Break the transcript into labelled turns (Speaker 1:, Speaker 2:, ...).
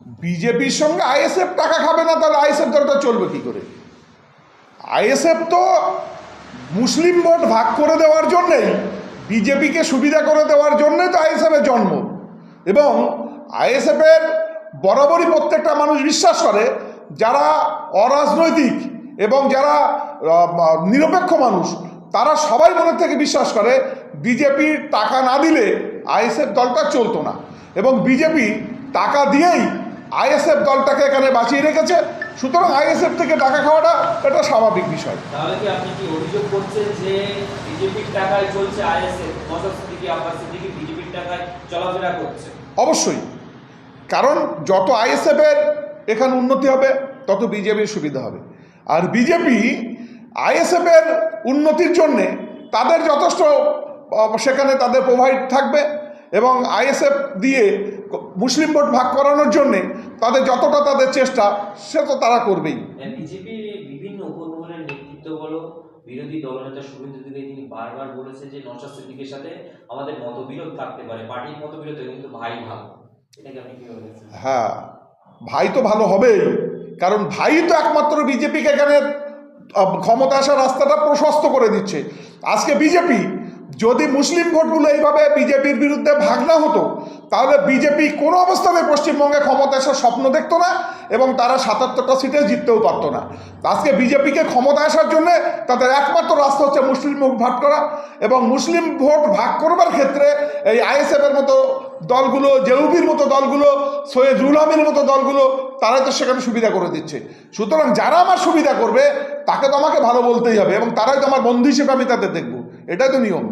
Speaker 1: বিজেপির সঙ্গে আইএসএফ টাকা খাবে না, তাহলে আইএসএফ দলটা চলবে কি করে? আইএসএফ তো মুসলিম ভোট ভাগ করে দেওয়ার জন্যেই, বিজেপিকে সুবিধা করে দেওয়ার জন্যই তো আইএসএফের জন্ম। এবং আইএসএফের বরাবরই প্রত্যেকটা মানুষ বিশ্বাস করে, যারা অরাজনৈতিক এবং যারা নিরপেক্ষ মানুষ, তারা সবাই মনের থেকে বিশ্বাস করে বিজেপির টাকা না দিলে আইএসএফ দলটা চলতো না। এবং বিজেপি টাকা দিয়েই আইএসএফ দলটাকে এখানে বাঁচিয়ে রেখেছে। সুতরাং আইএসএফ থেকে টাকা খাওয়াটা এটা স্বাভাবিক বিষয়।
Speaker 2: তাহলে কি আপনি কি অভিযোগ করছেন যে বিজেপির টাকায় চলছে আইএসএফ? নজর আব্বাস সিদ্দিকি বিজেপির টাকায় চলাফেরা করছে।
Speaker 1: অবশ্যই। কারণ যত আইএসএফের এখানে উন্নতি হবে তত বিজেপির সুবিধা হবে। আর বিজেপি আইএসএফের উন্নতির জন্যে তাদের যথেষ্ট সেখানে তাদের প্রোভাইড থাকবে। এবং আইএসএফ দিয়ে মুসলিম ভোট ভাগ করানোর জন্যে তাদের যতটা তাদের চেষ্টা সে তো তারা করবেই।
Speaker 2: বিজেপি বিভিন্ন নেতৃত্ব বলো বিরোধী দলনেতা শুভেন্দু অধিকারী তিনি বারবার বলেছে যে সিদ্দিকের সাথে আমাদের মতবিরোধ থাকতে পারে পার্টির মতবিরোধ কিন্তু ভাই ভালো। এটাকে আপনি কীভাবে
Speaker 1: হ্যাঁ ভাই তো ভালো হবেই কারণ ভাই তো একমাত্র বিজেপিকে এখানে ক্ষমতা আসার রাস্তাটা প্রশস্ত করে দিচ্ছে। আজকে বিজেপি যদি মুসলিম ভোটগুলো এইভাবে বিজেপির বিরুদ্ধে ভাগ না হতো, তাহলে বিজেপি কোনো অবস্থাতে পশ্চিমবঙ্গে ক্ষমতা আসার স্বপ্ন দেখতো না এবং তারা সাতাত্তরটা সিটে জিততেও পারতো না। আজকে বিজেপিকে ক্ষমতা আসার জন্যে তাদের একমাত্র রাস্তা হচ্ছে মুসলিম ভোট ভাগ করা এবং মুসলিম ভোট ভাগ করবার ক্ষেত্রে এই আইএসএফের মতো দলগুলো জেউবির মতো দলগুলো, সৈয়দ রুলামের মতো দলগুলো, তারাই তো সেখানে সুবিধা করে দিচ্ছে। সুতরাং যারা আমার সুবিধা করবে, তাকে তো আমাকে ভালো বলতেই হবে এবং তারাই তো আমার বন্ধু হিসেবে আমি তাদের দেখব। এটাই তো নিয়ম।